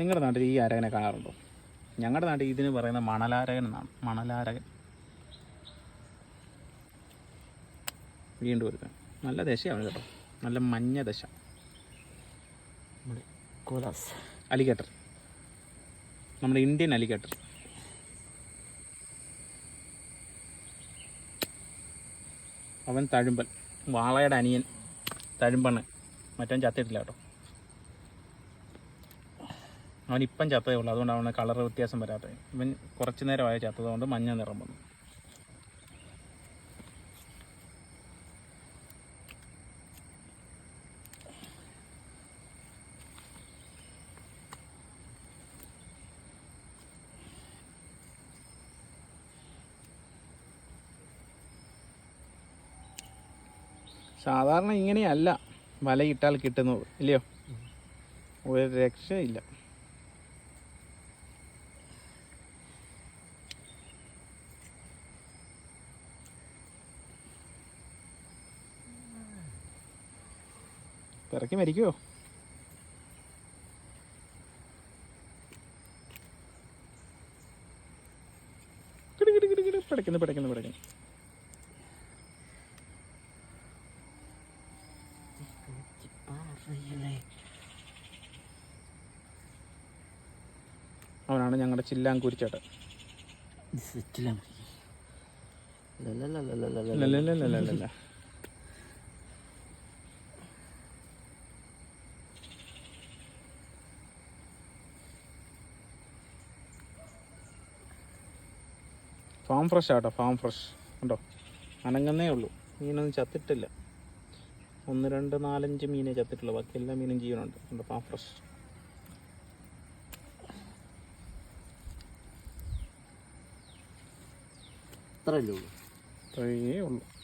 നിങ്ങളുടെ നാട്ടിൽ ഈ അരകനെ കാണാറുണ്ടോ? ഞങ്ങളുടെ നാട്ടിൽ ഇതിന് പറയുന്ന മണലാരകൻ എന്നാണ്. മണലാരകൻ. വീണ്ടും ഒരുക്കാൻ നല്ല ദശയാണ് കേട്ടോ. നല്ല മഞ്ഞ ദശ. കോലാസ്. അലിഗേറ്റർ. നമ്മുടെ ഇന്ത്യൻ അലിഗേറ്റർ. അവൻ തഴുമ്പൻ വാളയുടെ അനിയൻ. തഴുമ്പണ്. മറ്റവൻ ചത്തിട്ടില്ല കേട്ടോ. അവൻ ഇപ്പം ചത്തതേ ഉള്ളൂ. അതുകൊണ്ടാണ് കളർ വ്യത്യാസം വരാത്തത് ഇവൻ കുറച്ച് നേരമായ ചത്തതുകൊണ്ട് മഞ്ഞ നിറം വന്നു. സാധാരണ ഇങ്ങനെയല്ല വലയിട്ടാൽ കിട്ടുന്നത് ഇല്ലയോ? ഒരു രക്ഷയില്ല. പിറക്കി മരിക്കുമോ പിടയ്ക്കുന്നു പിടയ്ക്കുന്നു പിടയ്ക്കുന്നു അവനാണ് ഞങ്ങളുടെ ചില്ലാങ്കൂരി ചേട്ടൻ ലലലലലലല. ഫാം ഫ്രഷ് ആട്ടോ ഫാം ഫ്രഷ്. ഉണ്ടോ അനങ്ങുന്നേ ഉള്ളൂ. മീനൊന്നും ചത്തിട്ടില്ല. ഒന്ന് രണ്ട് നാലഞ്ച് മീനേ ചത്തിട്ടുള്ളൂ. ബാക്കി എല്ലാ മീനും ജീവനുണ്ട്. കണ്ടോ? Farm fresh. അത്രയല്ലേ ഉള്ളൂ? അത്രയേ ഉള്ളൂ.